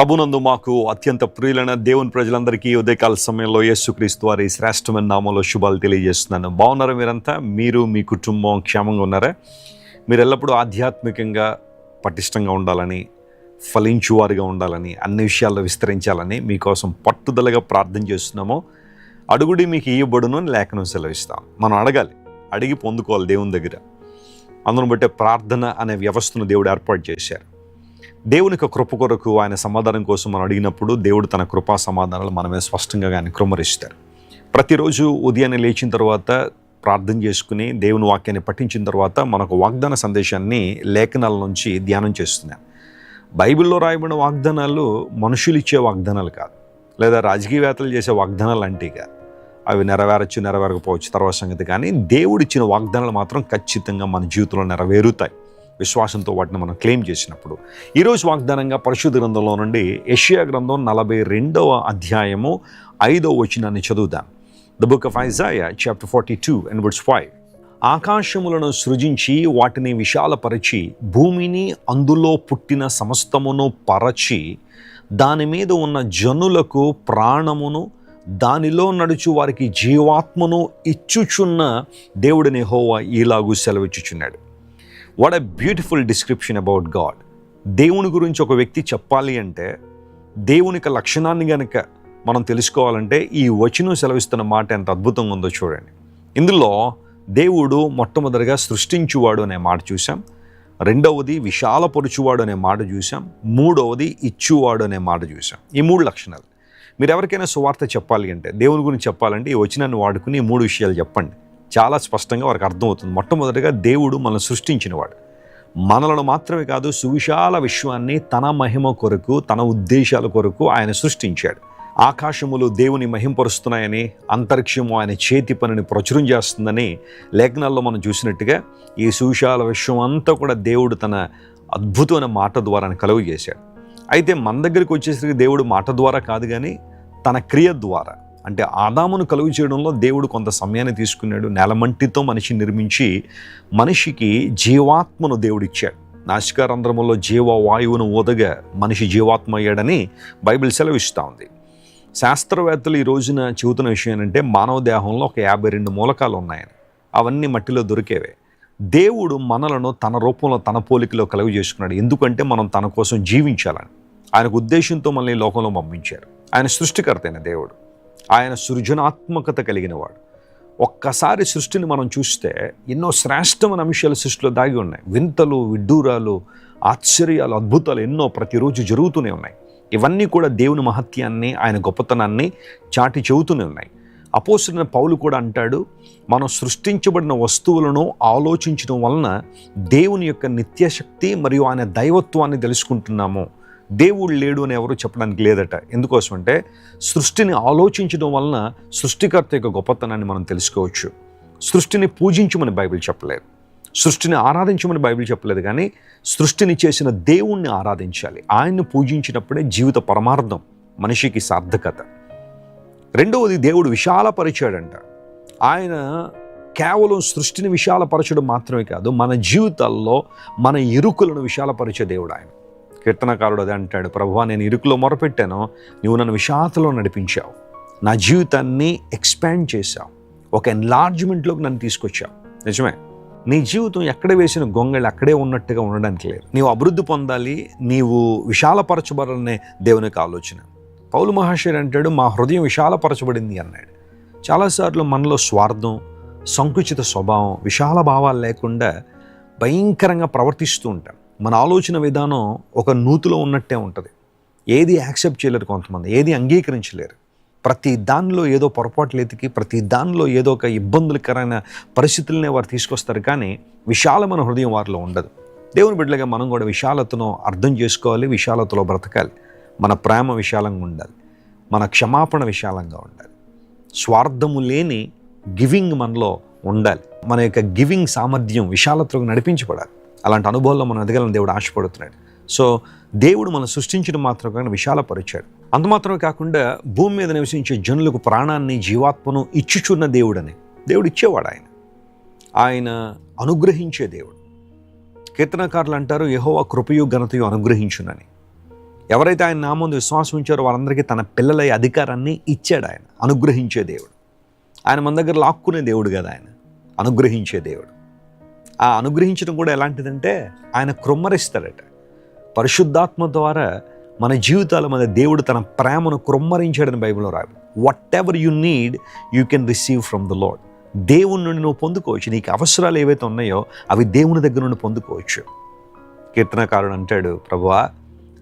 ప్రభునందు మాకు అత్యంత ప్రియులైన దేవుని ప్రజలందరికీ ఉదయకాల సమయంలో యేసుక్రీస్తు వారి శ్రేష్టమైన నామంలో శుభాలు తెలియజేస్తున్నాను. బాగున్నారా మీరంతా? మీరు మీ కుటుంబం క్షేమంగా ఉన్నారా? మీరు ఎల్లప్పుడూ ఆధ్యాత్మికంగా పటిష్టంగా ఉండాలని ఫలించువారుగా ఉండాలని అన్ని విషయాల్లో విస్తరించాలని మీకోసం పట్టుదలగా ప్రార్థన చేస్తున్నాము. అడుగుడి మీకు ఇయ్యబడును అని లేఖనం సెలవిస్తాం. మనం అడగాలి. అడిగి పొందుకోవాలి దేవుని దగ్గర. అందును బట్టే ప్రార్థన అనే వ్యవస్థను దేవుడు ఏర్పాటు చేశారు. దేవుని యొక్క కృప కొరకు ఆయన సమాధానం కోసం మనం అడిగినప్పుడు దేవుడు తన కృపా సమాధానాలు మనమే స్పష్టంగా ఆయన కృమరిస్తారు ప్రతిరోజు ఉదయాన్నే లేచిన తర్వాత ప్రార్థన చేసుకుని దేవుని వాక్యాన్ని పఠించిన తర్వాత మనకు వాగ్దాన సందేశాన్ని లేఖనాల నుంచి ధ్యానం చేస్తున్నాను బైబిల్లో రాయబడిన వాగ్దానాలు మనుషులు ఇచ్చే వాగ్దానాలు కాదు. లేదా రాజకీయవేత్తలు చేసే వాగ్దానాలు అంటే కాదు అవి నెరవేరచ్చు నెరవేరకపోవచ్చు తర్వాత సంగతి. కానీ దేవుడిచ్చిన వాగ్దానాలు మాత్రం ఖచ్చితంగా మన జీవితంలో నెరవేరుతాయి. విశ్వాసంతో వాటిని మనం క్లెయిమ్ చేసినప్పుడు. ఈరోజు వాగ్దానంగా పరిశుద్ధ గ్రంథంలో నుండి ఏషియా గ్రంథం నలభై రెండవ అధ్యాయము ఐదవ వచనాన్ని చదువుదాం. The book of Isaiah chapter forty two and words five ఆకాశములను సృజించి వాటిని విశాలపరిచి భూమిని అందులో పుట్టిన సమస్తమును పరచి దాని మీద ఉన్న జనులకు ప్రాణమును దానిలో నడుచు వారికి జీవాత్మను ఇచ్చుచున్న దేవుడిని హోవా ఈలాగు సెలవిచ్చుచున్నాడు. What a beautiful description about God దేవుని గురించి ఒక వ్యక్తి చెప్పాలి అంటే దేవుని లక్షణాన్ని గనక మనం తెలుసుకోవాలంటే ఈ వచనం సెలవిస్తున్న మాట ఎంత అద్భుతంగా ఉందో చూడండి. ఇందులో దేవుడు మొట్టమొదటిగా సృష్టించువాడు అనే మాట చూసాం రెండవది విశాలపరుచువాడు అనే మాట చూసాం మూడవది ఇచ్చువాడు అనే మాట చూసాం ఈ మూడు లక్షణాలు. మీరు ఎవరికైనా సువార్త చెప్పాలి అంటే దేవుని గురించి చెప్పాలంటే ఈ వచనాన్ని వాడుకుని ఈ మూడు విషయాలు చెప్పండి. చాలా స్పష్టంగా వారికి అర్థమవుతుంది. మొట్టమొదటిగా దేవుడు మనల్ని సృష్టించినవాడు. మనలను మాత్రమే కాదు సువిశాల విశ్వాన్ని తన మహిమ కొరకు తన ఉద్దేశాల కొరకు ఆయన సృష్టించాడు. ఆకాశములు దేవుని మహింపరుస్తున్నాయని అంతరిక్షము ఆయన చేతి పనిని ప్రచురం చేస్తుందని లేఖనాల్లో మనం చూసినట్టుగా ఈ సువిశాల విశ్వం అంతా కూడా దేవుడు తన అద్భుతమైన మాట ద్వారా కలుగు చేశాడు అయితే మన దగ్గరికి వచ్చేసరికి దేవుడు మాట ద్వారా కాదు కానీ తన క్రియ ద్వారా. అంటే ఆదామును కలుగు చేయడంలో దేవుడు కొంత సమయాన్ని తీసుకున్నాడు. నెలమంటితో మనిషి నిర్మించి మనిషికి జీవాత్మను దేవుడిచ్చాడు నాసికారంధ్రములో జీవ వాయువును ఓదగ మనిషి జీవాత్మ అయ్యాడని బైబిల్ సెలవిస్తూ ఉంది. శాస్త్రవేత్తలు ఈ రోజున చెబుతున్న విషయం ఏంటంటే మానవ దేహంలో ఒక యాభై రెండు మూలకాలు ఉన్నాయని. అవన్నీ మట్టిలో దొరికేవే. దేవుడు మనలను తన రూపంలో తన పోలికలో కలుగు చేసుకున్నాడు. ఎందుకంటే మనం తన కోసం జీవించాలని. ఆయనకు ఉద్దేశంతో మనల్ని లోకంలో పంపించారు. ఆయన సృష్టికర్తైన దేవుడు. ఆయన సృజనాత్మకత కలిగినవాడు. ఒక్కసారి సృష్టిని మనం చూస్తే ఎన్నో శ్రేష్టమైన అంశాలు సృష్టిలో దాగి ఉన్నాయి. వింతలు విడ్డూరాలు ఆశ్చర్యాలు అద్భుతాలు ఎన్నో ప్రతిరోజు జరుగుతూనే ఉన్నాయి. ఇవన్నీ కూడా దేవుని మహత్యాన్ని ఆయన గొప్పతనాన్ని చాటి చెబుతూనే ఉన్నాయి. అపోసిన పౌలు కూడా అంటాడు మనం సృష్టించబడిన వస్తువులను ఆలోచించడం వలన దేవుని యొక్క నిత్యశక్తి మరియు ఆయన దైవత్వాన్ని తెలుసుకుంటున్నాము. దేవుడు లేడు అని ఎవరు చెప్పడానికి లేదట. ఎందుకోసం అంటే సృష్టిని ఆలోచించడం వలన సృష్టికర్త యొక్క గొప్పతనాన్ని మనం తెలుసుకోవచ్చు. సృష్టిని పూజించమని బైబిల్ చెప్పలేదు. సృష్టిని ఆరాధించమని బైబిల్ చెప్పలేదు కానీ సృష్టిని చేసిన దేవుణ్ణి ఆరాధించాలి. ఆయన్ని పూజించినప్పుడే జీవిత పరమార్థం మనిషికి సార్థకత. రెండవది దేవుడు విశాలపరిచాడంట. ఆయన కేవలం సృష్టిని విశాలపరచడం మాత్రమే కాదు మన జీవితాల్లో మన ఇరుకులను విశాలపరిచే దేవుడు ఆయన. కీర్తనకారుడు అదే అంటాడు ప్రభువా నేను ఇరుకులో మొరపెట్టాను నువ్వు నన్ను విషాతలో నడిపించావు. నా జీవితాన్ని ఎక్స్పాండ్ చేశావు. ఒక ఎన్లార్జ్మెంట్లోకి నన్ను తీసుకొచ్చావు. నిజమే. నీ జీవితం ఎక్కడ వేసిన గొంగళి అక్కడే ఉన్నట్టుగా ఉండడానికి లేదు. నీవు అభివృద్ధి పొందాలి నీవు విశాలపరచబడాలనే దేవుని యొక్క ఆలోచన. పౌలు మహాశయుడు అంటాడు మా హృదయం విశాలపరచబడింది అన్నాడు. చాలాసార్లు మనలో స్వార్థం సంకుచిత స్వభావం విశాల భావాలు లేకుండా భయంకరంగా ప్రవర్తిస్తూ ఉంటాం. మన ఆలోచన విధానం ఒక నూతులో ఉన్నట్టే ఉంటుంది. ఏది యాక్సెప్ట్ చేయలేరు కొంతమంది ఏది అంగీకరించలేరు. ప్రతి దానిలో ఏదో పొరపాట్లు ఎతికి ప్రతి దానిలో ఏదో ఒక ఇబ్బందులకరమైన పరిస్థితులనే వారు తీసుకొస్తారు కానీ విశాలమైన హృదయం వారిలో ఉండదు. దేవుని బిడ్డలుగా మనం కూడా విశాలతను అర్థం చేసుకోవాలి విశాలతలో బ్రతకాలి. మన ప్రేమ విశాలంగా ఉండాలి. మన క్షమాపణ విశాలంగా ఉండాలి. స్వార్థము లేని గివింగ్ మనలో ఉండాలి. మన యొక్క గివింగ్ సామర్థ్యం విశాలతకు నడిపించబడాలి. అలాంటి అనుభవాల్లో మనం ఎదగాలని దేవుడు ఆశపడుతున్నాడు. సో దేవుడు మనం సృష్టించడం మాత్రమే విశాలపరిచాడు. అంత మాత్రమే కాకుండా భూమి మీద నివసించే జనులకు ప్రాణాన్ని జీవాత్మను ఇచ్చుచున్న దేవుడని. దేవుడు ఇచ్చేవాడు ఆయన. ఆయన అనుగ్రహించే దేవుడు. కీర్తనకారులు అంటారు యెహోవా కృపయు ఘనతయు అనుగ్రహించునని. ఎవరైతే ఆయన నామందు విశ్వాసం ఉంచారో వారందరికీ తన పిల్లల అధికారాన్ని ఇచ్చాడు ఆయన. అనుగ్రహించే దేవుడు. ఆయన మన దగ్గర లాక్కునే దేవుడు కదా ఆయన. అనుగ్రహించే దేవుడు. ఆ అనుగ్రహించడం కూడా ఎలాంటిదంటే ఆయన కృమ్మరిస్తాడట పరిశుద్ధాత్మ ద్వారా మన జీవితాల మీద దేవుడు తన ప్రేమను కృమ్మరించాడని బైబిల్లో రాదు whatever you need you can receive from the Lord దేవుని నుండి నువ్వు పొందుకోవచ్చు. నీకు అవసరాలు ఏవైతే ఉన్నాయో అవి దేవుని దగ్గర నుండి పొందుకోవచ్చు. కీర్తనకారుడు అంటాడు ప్రభువా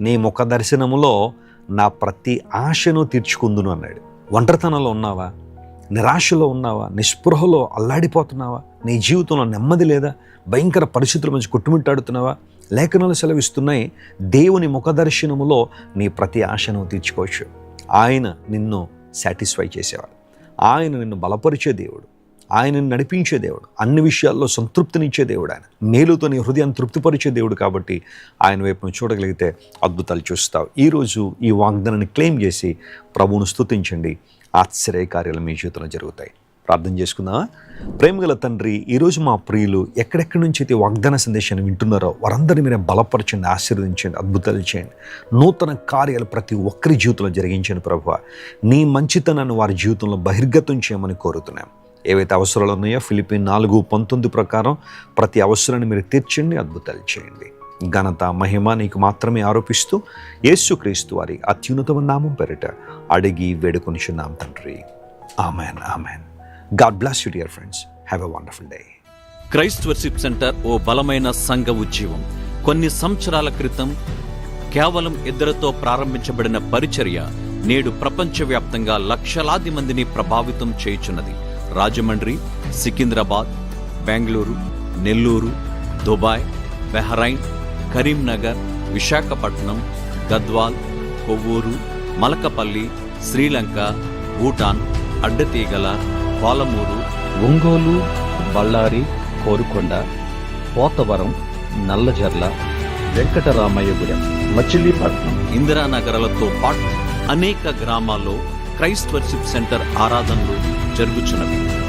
నీ ముఖ దర్శనములో నా ప్రతి ఆశను తీర్చుకుందును అన్నాడు. ఒంటరితనంలో ఉన్నావా? నిరాశలో ఉన్నావా? నిస్పృహలో అల్లాడిపోతున్నావా? నీ జీవితంలో నెమ్మది లేదా? భయంకర పరిస్థితుల మధ్య కొట్టుమిట్టాడుతున్నావా? లేఖనాలు సెలవిస్తున్నాయి. దేవుని ముఖ దర్శనములో నీ ప్రతి ఆశను తీర్చుకోవచ్చు. ఆయన నిన్ను సాటిస్ఫై చేసేవాడు. ఆయన నిన్ను బలపరిచే దేవుడు. ఆయన నిన్ను నడిపించే దేవుడు. అన్ని విషయాల్లో సంతృప్తినిచ్చే దేవుడు ఆయన. మేలుతో నీ హృదయాన్ని తృప్తిపరిచే దేవుడు కాబట్టి ఆయన వైపును చూడగలిగితే అద్భుతాలు చూస్తావు. ఈరోజు ఈ వాగ్దానాన్ని క్లెయిమ్ చేసి ప్రభువును స్తుతించండి. ఆశ్చర్య కార్యాలు మీ జీవితంలో జరుగుతాయి. ప్రార్థన చేసుకుందామా? ప్రేమగల తండ్రి ఈరోజు మా ప్రియులు ఎక్కడెక్కడి నుంచి అయితే వాగ్దాన సందేశాన్ని వింటున్నారో వారందరినీ మీరు బలపరచండి ఆశీర్వదించండి అద్భుతాలు చేయండి. నూతన కార్యాలు ప్రతి ఒక్కరి జీవితంలో జరిగించండి ప్రభు. నీ మంచితనాన్ని వారి జీవితంలో బహిర్గతం చేయమని కోరుతున్నాం. ఏవైతే అవసరాలు ఉన్నాయో ఫిలిపిన్ నాలుగు పంతొమ్మిది ప్రకారం ప్రతి అవసరాన్ని మీరు తీర్చండి అద్భుతాలు చేయండి. ఘనత మహిమ నీకు మాత్రమే ఆరోపిస్తూ యేసుక్రీస్తు వారి అత్యున్నతమైన నామం పెరట అడిగి వేడుకొనిచున్నాం తండ్రి. Amen amen. God bless you dear friends. Have a wonderful day Christ worship centre ఓ బలమైన సంఘ ఉద్యమం కొన్ని సంవత్సరాల క్రితం కేవలం ఇద్దరితో ప్రారంభించబడిన పరిచర్య నేడు ప్రపంచవ్యాప్తంగా లక్షలాది మందిని ప్రభావితం చేయుచున్నది. Rajahmundry Secunderabad Bengaluru Nellore Dubai Bahrain Karimnagar Visakhapatnam Gadwal Kovvur Malakapalli Sri Lanka Bhutan Addateegala Palamuru Ongole Ballari Korukonda Pothavaram Nallajerla Venkataramayyagudem Machilipatnam. ఇందిరానగరాలతో పాటు అనేక గ్రామాల్లో క్రైస్ట్ వర్షిప్ సెంటర్ ఆరాధనలు జరుగుచున్నవి.